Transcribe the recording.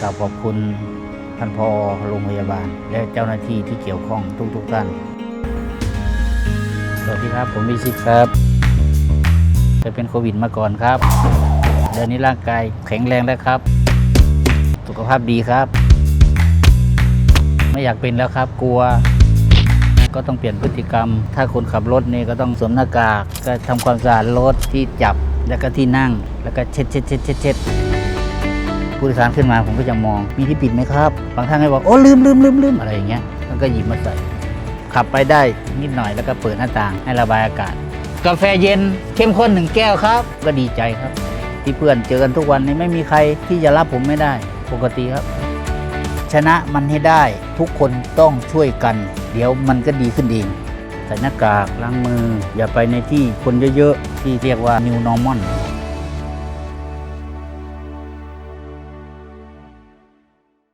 กราบขอบคุณท่านพอโรงพยาบาล และเจ้าหน้าที่ที่เกี่ยวข้องทุกๆท่าน สวัสดีครับผมวิชิตครับเคยเป็นโควิดมาก่อนครับ เดือนนี้ร่างกายแข็งแรงแล้วครับ สุขภาพดีครับ ไม่อยากเป็นแล้วครับกลัวก็ต้องเปลี่ยนพฤติกรรม ถ้าคนขับรถนี่ก็ต้องสวมหน้ากาก ก็ทำความสะอาดรถที่จับ แล้วก็ที่นั่ง แล้วก็เช็ดเช็ดเช็ดเช็ดเช็ด ผู้โดยสารขึ้นมาผมก็จะมองมีที่ปิดไหมครับ บางท่านก็บอกโอ้ลืมลืมลืมลืมอะไรอย่างเงี้ยแล้วก็หยิบมาใส่ ขับไปได้นิดหน่อยแล้วก็เปิดหน้าต่างให้ระบายอากาศ กาแฟเย็นเข้มข้นหนึ่งแก้วครับ ก็ดีใจครับ ที่เพื่อนเจอกันทุกวันนี้ไม่มีใครที่จะรับผมไม่ได้ปกติครับ ชนะมันให้ได้ทุกคนต้องช่วยกัน เดี๋ยวมันก็ดีขึ้นเองใส่หน้ากากล้างมือ อย่าไปในที่คนเยอะๆที่เรียกว่า new normal